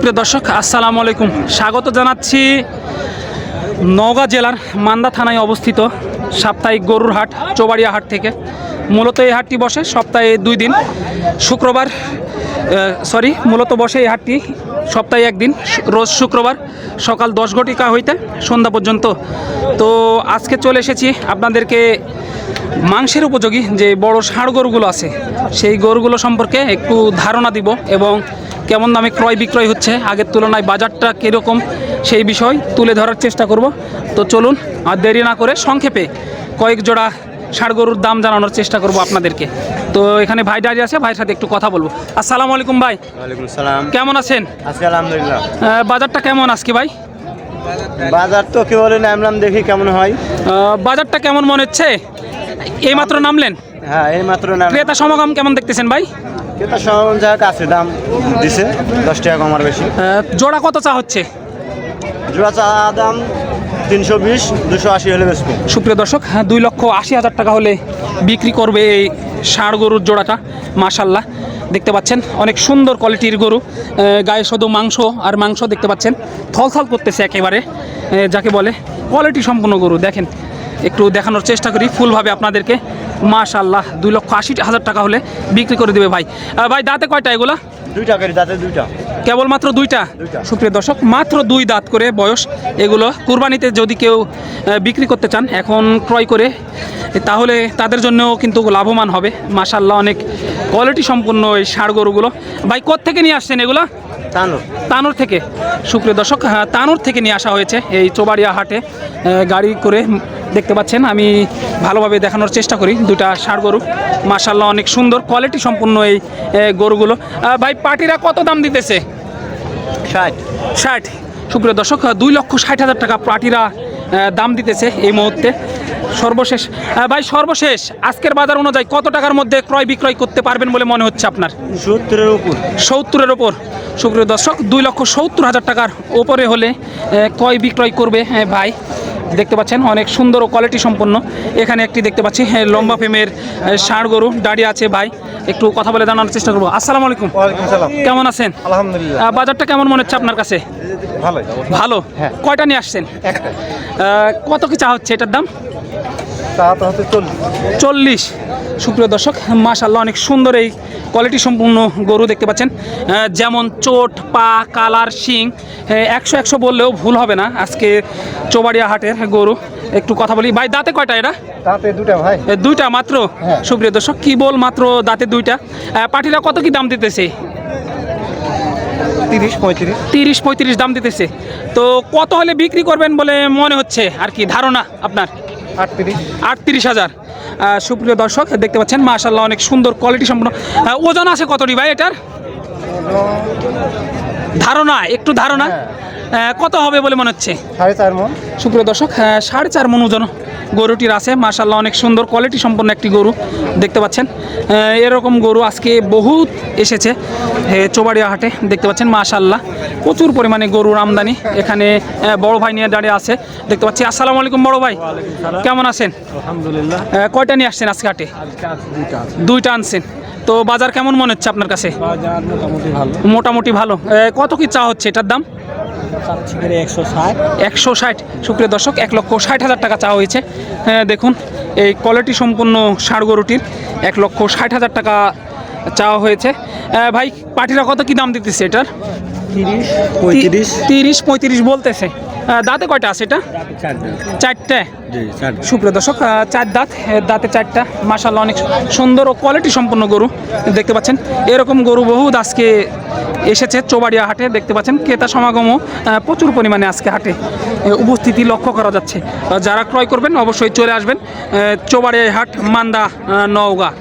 সুপ্রিয় দর্শক, আসসালামু আলাইকুম। স্বাগত জানাচ্ছি নওগাঁ জেলার মান্দা থানায় অবস্থিত সাপ্তাহিক গরুর হাট, চৌবাড়িয়া হাট থেকে। মূলত এই হাটটি বসে সপ্তাহে দুই দিন। শুক্রবার সরি মূলত বসে এই হাটটি সপ্তাহে একদিন। রোজ শুক্রবার সকাল দশ ঘটিকা হইতে সন্ধ্যা পর্যন্ত। তো আজকে চলে এসেছি আপনাদেরকে মাংসের উপযোগী যে বড় ষাঁড় গরুগুলো আছে, সেই গরুগুলো সম্পর্কে একটু ধারণা দিব এবং কেমন দামে ক্রয় বিক্রয় হচ্ছে? আগের তুলনায় বাজারটা কীরকম? সেই বিষয় তুলে ধরার চেষ্টা করব। তো চলুন আর দেরি না করে সংক্ষেপে কয়েক জোড়া ষাঁড় গরুর দাম জানানোর চেষ্টা করব আপনাদেরকে। তো এখানে ভাই দাঁড়িয়ে আছে ভাইয়ের সাথে একটু কথা বলব। আসসালামু আলাইকুম ভাই। সালাম কেমন আছেন? আজকে আলহামদুলিল্লাহ। বাজারটা কেমন আজকে ভাই? বাজার তো কি বলেন নামলাম দেখি কেমন হয়। বাজারটা কেমন মনে হচ্ছে? এইমাত্র নামলেন? হ্যাঁ এই মাত্র নাম ক্রেতা সমাগম কেমন দেখতেছেন ভাই? ক্রেতা যাক আছে দাম দিছে দশ টাকা কমার বেশি। জোড়া কত চা হচ্ছে? জোড়া চা দাম তিনশো বিশ দুশো আশি হলে বেচবো। সুপ্রিয় দর্শক হ্যাঁ দুই লক্ষ আশি হাজার টাকা হলে বিক্রি করবে এই ষাঁড় গরুর জোড়াটা মাশাল্লাহ। দেখতে পাচ্ছেন অনেক সুন্দর কোয়ালিটির গরু গায়ে শুধু মাংস আর মাংস দেখতে পাচ্ছেন। থলথল করতেছে একেবারে যাকে বলে কোয়ালিটি সম্পূর্ণ গরু। দেখেন একটু দেখানোর চেষ্টা করি ফুলভাবে আপনাদেরকে। মাশাল্লাহ দুই লক্ষ আশি হাজার টাকা হলে বিক্রি করে দেবে ভাই। ভাই দাঁতে কয়টা এগুলা? দুইটা করি তাতে দুইটা। কেবলমাত্র দুইটা। সুপ্রিয় দর্শক মাত্র দুই দাঁত করে বয়স এগুলো। কুরবানিতে যদি কেউ বিক্রি করতে চান এখন ক্রয় করে তাহলে তাদের জন্যও কিন্তু লাভবান হবে। মাশাল্লাহ অনেক কোয়ালিটি সম্পূর্ণ এই ষাঁড় গরুগুলো। ভাই থেকে নিয়ে আসছেন এগুলো? তানোর। থেকে। সুপ্রিয় দর্শক হ্যাঁ, তানোর থেকে নিয়ে আসা হয়েছে এই চোবাড়িয়া হাটে। গাড়ি করে দেখতে পাচ্ছেন আমি ভালোভাবে দেখানোর চেষ্টা করি। দুটা ষাঁড় গরু। মাশাল্লাহ অনেক সুন্দর কোয়ালিটি সম্পূর্ণ এই গরুগুলো। ভাই পাটিরা কত দাম দিতেছে? ষাট। ষাট। সুপ্রিয় দর্শক দুই লক্ষ ষাট হাজার টাকা পাটিরা দাম দিতেছে এই মুহূর্তে। সর্বশেষ ভাই সর্বশেষ আজকের বাজার অনুযায়ী কত টাকার মধ্যে ক্রয় বিক্রয় করতে পারবেন বলে মনে হচ্ছে আপনার? সত্তরের উপর। সত্তরের ওপর সুপ্রিয় দর্শক দুই লক্ষ সত্তর হাজার টাকার ওপরে হলে কয় বিক্রয় করবে হ্যাঁ, ভাই। দেখতে পাচ্ছেন অনেক সুন্দর ও কোয়ালিটি সম্পন্ন। এখানে একটি দেখতে পাচ্ছি হ্যাঁ, লম্বা ফেমের ষাঁড় গরু দাঁড়িয়ে আছে ভাই। একটু কথা বলে জানানোর চেষ্টা করব। আসসালামু আলাইকুম। কেমন আছেন? আলহামদুলিল্লাহ। বাজারটা কেমন মনে হচ্ছে আপনার কাছে? ভালোই। ভালো? হ্যাঁ। কয়টা নিয়ে আসছেন? কত কি চা হচ্ছে এটার দাম? হচ্ছে চল্লিশ। চল্লিশ। সুপ্রিয় দর্শক মাশাল্লাহ অনেক সুন্দর এই কোয়ালিটি সম্পূর্ণ গরু দেখতে পাচ্ছেন। যেমন চোট পা কালার শিং একশো একশো বললেও ভুল হবে না। আজকে চোবাড়িয়া হাটের গরু। একটু কথা বলি। ভাই দাঁতে কয়টা এটা তাতে দুটা ভাই। দুইটা মাত্র? হ্যাঁ। সুপ্রিয় দর্শক কি বল মাত্র দাঁতে দুইটা? পাটিরা কত কি দাম দিতেছে? তিরিশ পঁয়ত্রিশ। তিরিশ পঁয়ত্রিশ দাম দিতেছে। তো কত হলে বিক্রি করবেন বলে মনে হচ্ছে? আর কি ধারণা আপনার? আটত্রিশ। হাজার। সুপ্রিয় দর্শক দেখতে পাচ্ছেন মাশাল্লাহ অনেক সুন্দর কোয়ালিটি সম্পন্ন। ওজন আছে কতটি ভাই এটার? ধারণা একটু ধারণা। আহ, কত হবে বলে মনে হচ্ছে? সাড়ে চার মন। সুপ্রিয় দর্শক সাড়ে চার মন ওজন গরুটির আছে। মাশাল্লাহ অনেক সুন্দর কোয়ালিটি সম্পন্ন একটি গরু দেখতে পাচ্ছেন। এরকম গরু আজকে বহুত এসেছে চৌবাড়িয়া হাটে দেখতে পাচ্ছেন মাশাল্লাহ প্রচুর পরিমাণে গরুর আমদানি এখানে বড় ভাই নিয়ে দাঁড়িয়ে আছে। দেখতে পাচ্ছি আসসালামু আলাইকুম বড় ভাই। কেমন আছেন? আলহামদুলিল্লাহ। কয়টা নিয়ে আসছেন আজকে হাটে? দুইটা আনছেন। তো বাজার কেমন মনে হচ্ছে আপনার কাছে? মোটামুটি ভালো। মোটামুটি ভালো। এ, কত কি চা হচ্ছে এটার দাম? একশো ষাট। সুপ্রিয় দর্শক এক লক্ষ ষাট হাজার টাকা চা হয়েছে। হ্যাঁ দেখুন এই কোয়ালিটি সম্পন্ন ষাড় গরুটির এক লক্ষ ষাট হাজার টাকা চাওয়া হয়েছে। ভাই পাটিরা কত কি দাম দিতেছে এটার? তিরিশ তিরিশ পঁয়ত্রিশ বলতেছে। দাঁতে কয়টা আছে এটা? চারটে। সুপ্রিয় দর্শক চার দাঁত দাঁতে চারটা। মাসাল্লাহ অনেক সুন্দর ও কোয়ালিটি সম্পন্ন গরু দেখতে পাচ্ছেন। এরকম গরু বহু আজকে এসেছে চোবাড়িয়া হাটে। দেখতে পাচ্ছেন ক্রেতা সমাগমও প্রচুর পরিমাণে আজকে হাটে উপস্থিতি লক্ষ্য করা যাচ্ছে। যারা ক্রয় করবেন অবশ্যই চলে আসবেন চোবাড়িয়া হাট, মান্দা নওগাঁ।